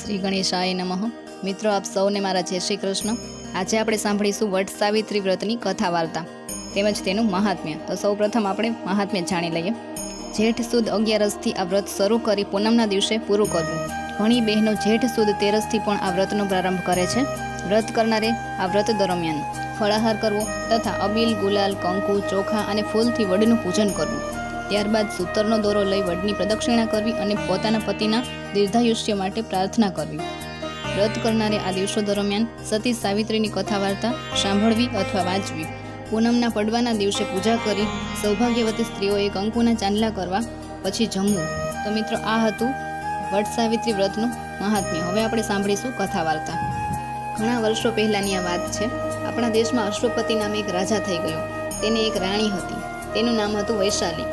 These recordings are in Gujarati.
શ્રી ગણેશાય નમઃ. મિત્રો, આપ સૌને મારા જય શ્રી કૃષ્ણ. આજે આપણે સાંભળીશું વટ સાવિત્રી વ્રતની કથા વાર્તા, તેમજ તેનું મહાત્મ્ય. તો સૌ પ્રથમ આપણે મહાત્મ્ય જાણી લઈએ. જેઠ સુદ અગિયારસથી આ વ્રત શરૂ કરી પૂનમના દિવસે પૂરું કરવું. ઘણી બહેનો જેઠ સુદ તેરસથી પણ આ વ્રતનો પ્રારંભ કરે છે. વ્રત કરનારે આ વ્રત દરમિયાન ફળાહાર કરવો તથા અબીલ ગુલાલ, કંકુ, ચોખા અને ફૂલથી વડનું પૂજન કરવું. ત્યારબાદ સૂતરનો દોરો લઈ વડની પ્રદક્ષિણા કરવી અને પોતાના પતિના દીર્ઘાયુષ્ય માટે પ્રાર્થના કરવી. વ્રત કરનારે આ દિવસો દરમિયાન સતી સાવિત્રીની કથા વાર્તા સાંભળવી અથવા વાંચવી. પૂનમના પડવાના દિવસે પૂજા કરી સૌભાગ્યવતી સ્ત્રીઓએ કંકુના ચાંદલા કરવા પછી જમવું. તો મિત્રો, આ હતું વટ સાવિત્રી વ્રતનું મહાત્મ્ય. હવે આપણે સાંભળીશું કથા વાર્તા ઘણા વર્ષો પહેલાંની આ વાત છે. આપણા દેશમાં અશ્વપતિ નામે એક રાજા થઈ ગયો. તેની એક રાણી હતી. તેનું નામ હતું વૈશાલી.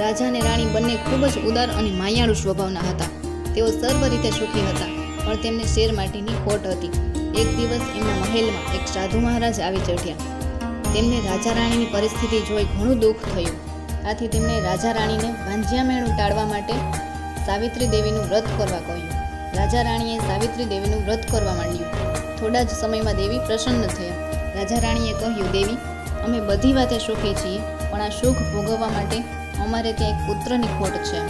રાજા અને રાણી બંને ખૂબ જ ઉદાર અને માયાળુ સ્વભાવના હતા. તેઓ સર્વ રીતે સુખી હતા, પણ તેમને શેર માટેની ખોટ હતી. એક દિવસ એમના મહેલમાં એક સાધુ મહારાજ આવી ચઢ્યા. તેમને રાજા રાણીની પરિસ્થિતિ જોઈ ઘણું દુઃખ થયું. આથી તેમણે રાજા રાણીને ભાંજિયામેણું ટાળવા માટે સાવિત્રી દેવીનું વ્રત કરવા કહ્યું. રાજા રાણીએ સાવિત્રી દેવીનું વ્રત કરવા માંડ્યું. થોડા જ સમયમાં દેવી પ્રસન્ન થયા. રાજા રાણીએ કહ્યું, દેવી અમે બધી વાતે સુખી છીએ, પણ આ સુખ ભોગવવા માટે અમારે ત્યાં એક પુત્રની ખોટ છે.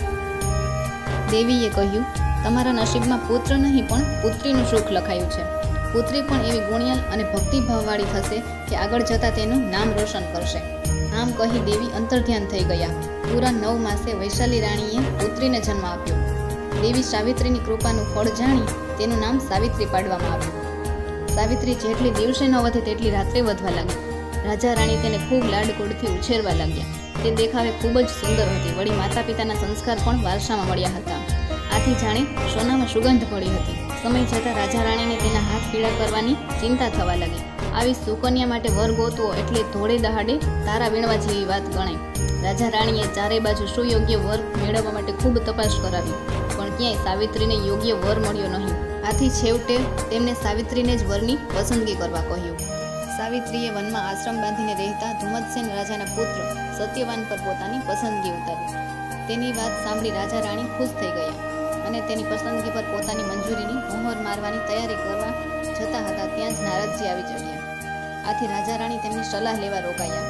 દેવીએ કહ્યું, તમારા નસીબમાં પુત્ર નહીં, પણ પુત્રીનું સુખ લખાયું છે. પુત્રી પણ એવી ગુણિયલ અને ભક્તિભાવવાળી થશે કે આગળ જતાં તેનું નામ રોશન કરશે. આમ કહી દેવી અંતર્ધ્યાન થઈ ગયા. પૂરા નવ માસે વૈશાલી રાણીએ પુત્રીને જન્મ આપ્યો. દેવી સાવિત્રીની કૃપાનું ફળ જાણી તેનું નામ સાવિત્રી પાડવામાં આવ્યું. સાવિત્રી જેટલી દિવસે ન વધે તેટલી રાત્રે વધવા લાગી. રાજા રાણી તેને ખૂબ લાડકોડથી ઉછેરવા લાગ્યા. તે દેખાવે ખૂબ જ સુંદર હતી. વળી માતા પિતાના સંસ્કાર પણ વારસામાં મળ્યા હતા. આથી જાણે સોનામાં સુગંધ પડી હતી. સમય જતાં રાજા રાણીને તેના હાથ પીળા કરવાની ચિંતા થવા લાગી. આવી સુકન્યા માટે વર ગોતવો એટલે ધોળે દહાડે તારા વીણવા જેવી વાત ગણાય. રાજા રાણીએ ચારે બાજુ સુયોગ્ય વર મેળવવા માટે ખૂબ તપાસ કરાવી, પણ ક્યાંય સાવિત્રીને યોગ્ય વર મળ્યો નહીં. આથી છેવટે તેમને સાવિત્રીને જ વરની પસંદગી કરવા કહ્યું. સાવિત્રીએ વનમાં આશ્રમ બાંધીને રહેતા ધુમતસેન રાજાના પુત્ર સત્યવાન પર પોતાની પસંદગી ઉતારી. તેની વાત સાંભળી રાજા રાણી ખુશ થઈ ગયા અને તેની પસંદગી પર પોતાની મંજૂરીની મોહર મારવાની તૈયારી કરવા જતા હતા ત્યાં જ નારદજી આવી ચડ્યા. આથી રાજા રાણી તેમની સલાહ લેવા રોકાયા.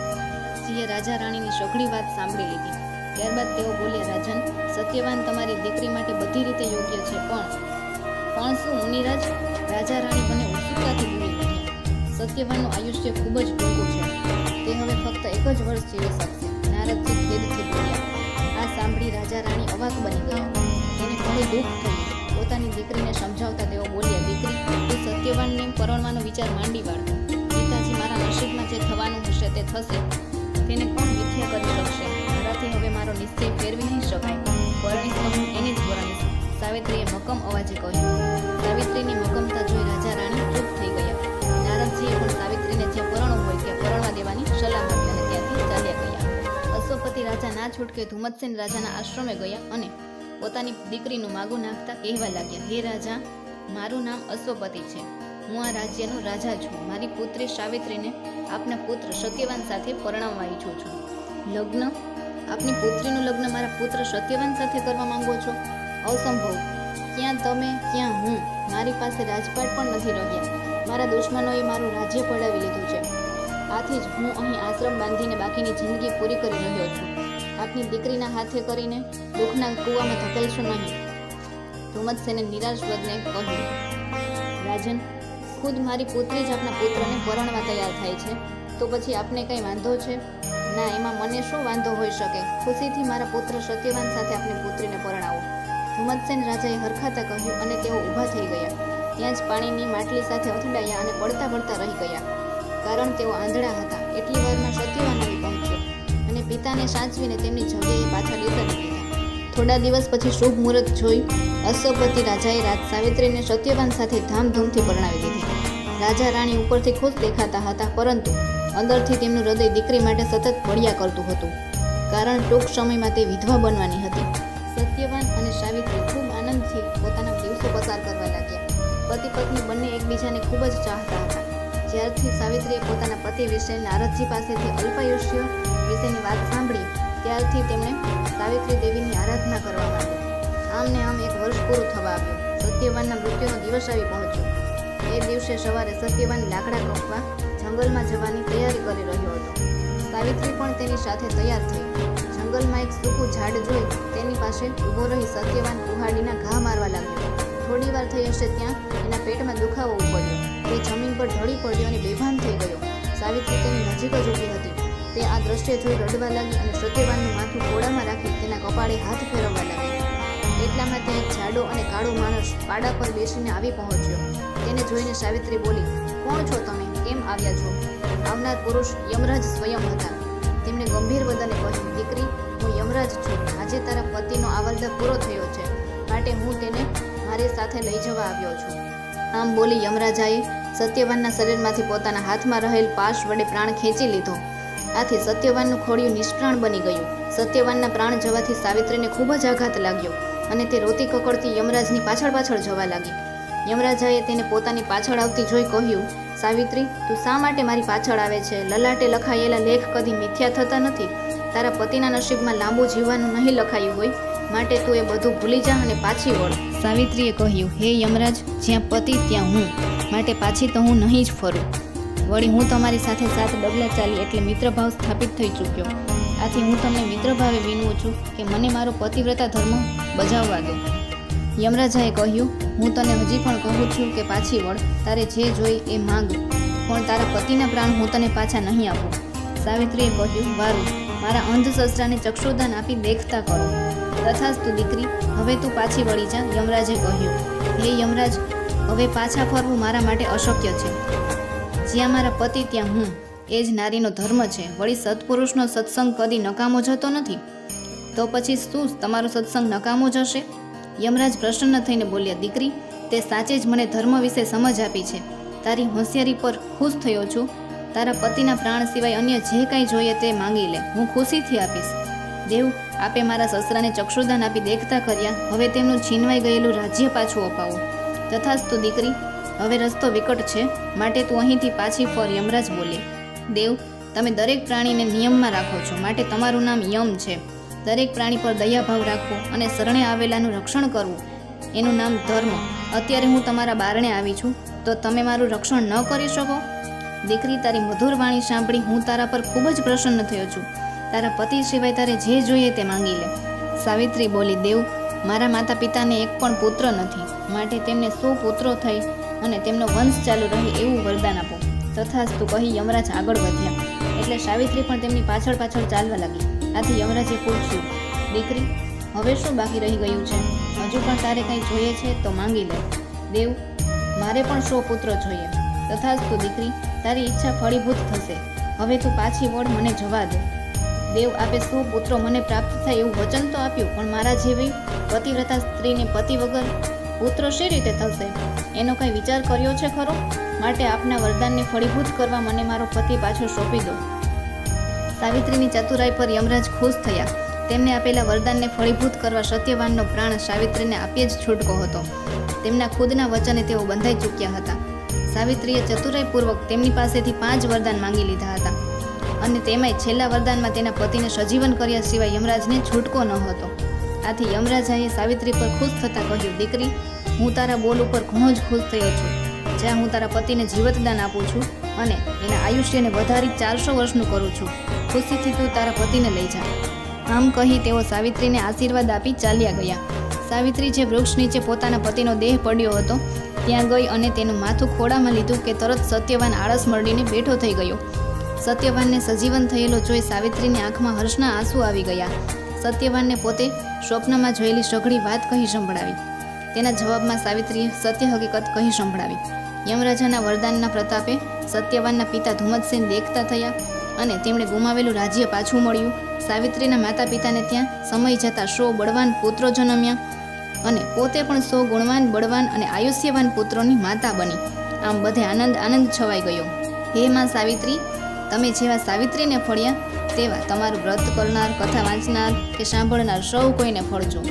સિંહે રાજા રાણીની સઘળી વાત સાંભળી લીધી. ત્યારબાદ તેઓ બોલ્યા, રાજન, સત્યવાન તમારી દીકરી માટે બધી રીતે યોગ્ય છે, પણ પણ શું મુનિરાજ? રાજા રાણી મને ઉત્સુકતાથી ઉઠ્યા સત્યવાનનું આયુષ્ય ખૂબ જ ટૂંકું છે. તે હવે ફક્ત એક જ વર્ષ જીવી શકશે. નારદજી ખેદથી બોલ્યા, આ સાંભળી રાજા રાણી અવાક બની ગયા તેને ઘણું દુઃખ થયું. પોતાની દીકરીને સમજાવતા તેઓ બોલ્યા, દીકરી, તું સત્યવાનને પરણવાનો વિચાર માંડી વાળ પિતાજી મારા નસીબમાં જે થવાનું હશે તે થશે. તેને કોણ મિથ્યા કરી શકશે મારાથી હવે મારો નિશ્ચય ફેરવી નહીં શકાય. પરણીશ તો હું એને જ પરણીશ. સાવિત્રીએ મક્કમ અવાજે કહ્યું. સાવિત્રીની મક્કમતા જોઈ રાજા રાણી ચૂપ થઈ ગયા. નારદજીએ પણ સાવિત્રીને જે પરણો હોય ત્યાં પરણવા દેવાની સલાહ આપી અને ત્યાંથી ચાલ્યા ગયા. અશ્વપતિ રાજા ના છૂટકે ધુમતસેન રાજાના આશ્રમે ગયા અને પોતાની દીકરીનું માગું નાખતા કહેવા લાગ્યા, હે રાજા, મારું નામ અશ્વપતિ છે. હું આ રાજ્યનો રાજા છું. મારી પુત્રી સાવિત્રીને આપના પુત્ર સત્યવાન સાથે પરણાવવા ઈચ્છું છું. લગ્ન? આપની પુત્રીનું લગ્ન મારા પુત્ર સત્યવાન સાથે કરવા માંગો છો? અસંભવ. ક્યાં તમે, ક્યાં હું? મારી પાસે રાજપાટ પણ નથી રહ્યા. મારા દુશ્મનોએ મારું રાજ્ય પડાવી લીધું છે. આથી જ હું અહીં આશ્રમ બાંધીને બાકીની જિંદગી પૂરી કરી રહ્યો છું. આપની દીકરીના હાથે કરીને દુઃખના કૂવામાં ધકેલશો નહીં. ધુમતસેને નિરાશ વદને કહ્યું રાજન, ખુદ મારી પુત્રી જ આપના પુત્રને પરણવા તૈયાર થાય છે. તો પછી આપને કંઈ વાંધો છે? ના, એમાં મને શું વાંધો હોઈ શકે? ખુશીથી મારા પુત્ર સત્યવાન સાથે આપની પુત્રીને પરણાવો. ધુમતસેન રાજાએ હરખાતા કહ્યું અને તેઓ ઊભા થઈ ગયા. ત્યાં જ પાણીની માટલી સાથે અથડાયા અને પડતા પડતા રહી ગયા. કારણ તેઓ આંધળા હતા. એટલી વારમાં સત્યવાન આવી પહોંચ્યો અને પિતાને સાચવીને તેમની જગ્યાએ પાછા લીધા દીધા થોડા દિવસ પછી શુભ મુહૂર્ત જોઈ અશ્વપતિ રાજાએ રાજ સાવિત્રીને સત્યવાન સાથે ધામધૂમથી પરણાવી દીધી. રાજા રાણી ઉપરથી ખુશ દેખાતા હતા, પરંતુ અંદરથી તેમનું હૃદય દીકરી માટે સતત પડ્યા કરતું હતું. કારણ ટૂંક સમયમાં તે વિધવા બનવાની હતી. સત્યવાન અને સાવિત્રી ખૂબ આનંદથી પોતાના દિવસો પસાર કરવા લાગ્યા. પતિ પત્ની બંને એકબીજાને ખૂબ જ ચાહતા હતા. જ્યારથી સાવિત્રીએ પોતાના પતિ વિશે નારદજી પાસેથી અલ્પાયુષ્ય વિશેની વાત સાંભળી, ત્યારથી તેમણે સાવિત્રી દેવીની આરાધના કરવા માંડી. આમને આમ એક વર્ષ પૂરું થવા આવ્યું. સત્યવાનના મૃત્યુનો દિવસ આવી પહોંચ્યો. એ દિવસે સવારે સત્યવાન લાકડા કપવા જંગલમાં જવાની તૈયારી કરી રહ્યો હતો. સાવિત્રી પણ તેની સાથે તૈયાર થઈ. જંગલમાં એક સૂકું ઝાડ જોઈ તેની પાસે ઊભો રહી સત્યવાન કુહાડીના ઘા મારવા લાગ્યો. થોડી વાર થઈ હશે ત્યાં એના પેટમાં દુખાવો ઉપડ્યો તે જમીન પર ઢળી પડ્યો અને બેભાન થઈ ગયો. સાવિત્રી તેની નજીક જ ઊભી હતી. તે આ દ્રશ્ય જોઈ રડવા લાગી અને સત્યવાનનું માથું ઘોડામાં રાખી તેના કપાળે હાથ ફેરવવા લાગી. એટલામાં ત્યાં એક જાડો અને કાળો માણસ પાડા પર બેસીને આવી પહોંચ્યો. તેને જોઈને સાવિત્રી બોલી, કોણ છો તમે? કેમ આવ્યા છો? આવનાર પુરુષ યમરાજ સ્વયં હતા. તેમણે ગંભીર વદને કહ્યું, દીકરી, હું યમરાજ છું. આજે તારા પતિનો આવરદા પૂરો થયો છે. માટે હું તેને મારી સાથે લઈ જવા આવ્યો છું. આમ બોલી યમરાજાએ સત્યવાનના શરીરમાંથી પોતાના હાથમાં રહેલ પાશ વડે પ્રાણ ખેંચી લીધો. આથી સત્યવાનનું ખોડિયું નિષ્પ્રાણ બની ગયું. સત્યવાનના પ્રાણ જવાથી સાવિત્રીને ખૂબ જ આઘાત લાગ્યો અને તે રોતી કકડતી યમરાજની પાછળ પાછળ જવા લાગી. યમરાજાએ તેને પોતાની પાછળ આવતી જોઈ કહ્યું, સાવિત્રી, તું શા માટે મારી પાછળ આવે છે? લલાટે લખાયેલા લેખ કદી મિથ્યા થતા નથી? તારા પતિના નસીબમાં લાંબુ જીવવાનું નહીં લખાયું હોય? માટે તું એ બધું ભૂલી જા અને પાછી વળ. સાવિત્રીએ કહ્યું, હે યમરાજ, જ્યાં પતિ ત્યાં હું. માટે પાછી તો હું નહીં જ ફરું. વળી હું તમારી સાથે સાત ડગલા ચાલી એટલે મિત્રભાવ સ્થાપિત થઈ ચૂક્યો. આથી હું તમને મિત્રભાવે વિનવું છું કે મને મારો પતિવ્રતા ધર્મ બજાવવા દો. યમરાજાએ કહ્યું, હું તને હજી પણ કહું છું કે પાછી વળ. તારે જે જોઈ એ માંગ. પણ તારા પતિના પ્રાણ હું તને પાછા નહીં આપું. સાવિત્રીએ કહ્યું, વારું. મારા અંધ શસ્ત્રાને ચક્ષુદાન આપી દેખતા કરો. તથાસ્તુ દીકરી, હવે તું પાછી વળી જા, યમરાજે કહ્યું. હે યમરાજ, હવે પાછા ફરવું મારા માટે અશક્ય છે. જ્યાં મારા પતિ, ત્યાં હું. એ જ નારીનો ધર્મ છે. વળી સત્પુરુષનો સત્સંગ કદી નકામો જતો નથી? તો પછી શું તમારો સત્સંગ નકામો જશે યમરાજ પ્રસન્ન થઈને બોલ્યા, દીકરી, તે સાચે જ મને ધર્મ વિશે સમજ આપી છે. તારી હોશિયારી પર ખુશ થયો છું. તારા પતિના પ્રાણ સિવાય અન્ય જે કાંઈ જોઈએ તે માંગી લે. હું ખુશીથી આપીશ. દેવ, આપે મારા સસરાને ચક્ષુદાન આપી દેખતા કર્યા. હવે તેમનું છીનવાઈ ગયેલું રાજ્ય પાછું અપાવો. તથાસ્તુ દીકરી, હવે રસ્તો વિકટ છે. માટે તું અહીંથી પાછી ફર, યમરાજ બોલે. દેવ, તમે દરેક પ્રાણીને નિયમમાં રાખો છો. માટે તમારું નામ યમ છે. દરેક પ્રાણી પર દયાભાવ રાખવો અને શરણે આવેલાનું રક્ષણ કરવું. એનું નામ ધર્મ. અત્યારે હું તમારા બારણે આવી છું. તો તમે મારું રક્ષણ ન કરી શકો? દીકરી, તારી મધુર વાણી સાંભળી હું તારા પર ખૂબ જ પ્રસન્ન થયો છું. તારા પતિ સિવાય તારે જે જોઈએ તે માંગી લે. સાવિત્રી બોલી, દેવ, મારા માતા પિતાને એક પણ પુત્ર નથી. માટે તેમને સો પુત્રો થઈ અને તેમનો વંશ ચાલુ રહે એવું વરદાન આપો. તથાસ્તુ કહી યમરાજ આગળ વધ્યા. એટલે સાવિત્રી પણ તેમની પાછળ પાછળ ચાલવા લાગી. આથી યમરાજે પૂછ્યું, દીકરી, હવે શું બાકી રહી ગયું છે? હજુ પણ તારે કંઈ જોઈએ છે તો માંગી લે. દેવ, મારે પણ સો પુત્ર જોઈએ. તથાસ્તુ દીકરી, તારી ઈચ્છા ફળીભૂત થશે. હવે તું પાછી વળ મને જવા દે. દેવ આપે સો પુત્રો મને પ્રાપ્ત થાય એવું વચન તો આપ્યું, પણ મારા જેવી પતિવ્રતા સ્ત્રીને પતિ વગર પુત્ર શી રીતે થશે? એનો કંઈ વિચાર કર્યો છે ખરો? માટે આપના વરદાનને ફળીભૂત કરવા મને મારો પતિ પાછો સોંપી દો. સાવિત્રીની ચતુરાઈ પર યમરાજ ખુશ થયા. તેમને આપેલા વરદાનને ફળીભૂત કરવા સત્યવાનનો પ્રાણ સાવિત્રીને આપીએ જ છૂટકો હતો. તેમના ખુદના વચને તેઓ બંધાઈ ચૂક્યા હતા. સાવિત્રીએ ચતુરાઈપૂર્વક તેમની પાસેથી પાંચ વરદાન માંગી લીધા હતા. અને તેમાંય છેલ્લા વરદાનમાં તેના પતિને સજીવન કર્યા સિવાય યમરાજને છૂટકો ન હતો. આથી યમરાજાએ સાવિત્રી પર ખુશ થતાં કહ્યું, દીકરી, હું તારા બોલ ઉપર ઘણો જ ખુશ થયો છું. જ્યાં હું તારા પતિને જીવતદાન આપું છું અને એના આયુષ્યને વધારી ચારસો વર્ષનું કરું છું, ખુશીથી તું તારા પતિને લઈ જા. આમ કહી તેઓ સાવિત્રીને આશીર્વાદ આપી ચાલ્યા ગયા. સાવિત્રી જે વૃક્ષ નીચે પોતાના પતિનો દેહ પડ્યો હતો, ત્યાં ગઈ અને તેનું માથું ખોડામાં લીધું કે તરત સત્યવાન આળસ મળીને બેઠો થઈ ગયો. સત્યવાનને સજીવન થયેલો જોઈ સાવિત્રીની આંખમાં હર્ષના આંસુ આવી ગયા. સત્યવાનને પોતે સ્વપ્નમાં જોયેલી સઘળી વાત કહી સંભળાવી. તેના જવાબમાં સાવિત્રીએ સત્ય હકીકત કહી સંભળાવી. યમરાજાના વરદાનના પ્રતાપે સત્યવાનના પિતા ધુમ્મતસેન દેખતા થયા અને તેમણે ગુમાવેલું રાજ્ય પાછું મળ્યું. સાવિત્રીના માતા પિતાને ત્યાં સમય જતાં સો બળવાન પુત્રો જન્મ્યા અને પોતે પણ સો ગુણવાન, બળવાન અને આયુષ્યવાન પુત્રોની માતા બની. આમ બધે આનંદ આનંદ છવાઈ ગયો. હે માં સાવિત્રી તમે જેવા સાવિત્રીને ફળ્યા, તેવા તમારું વ્રત કરનાર, કથા વાંચનાર કે સાંભળનાર સૌ કોઈને ફળજો.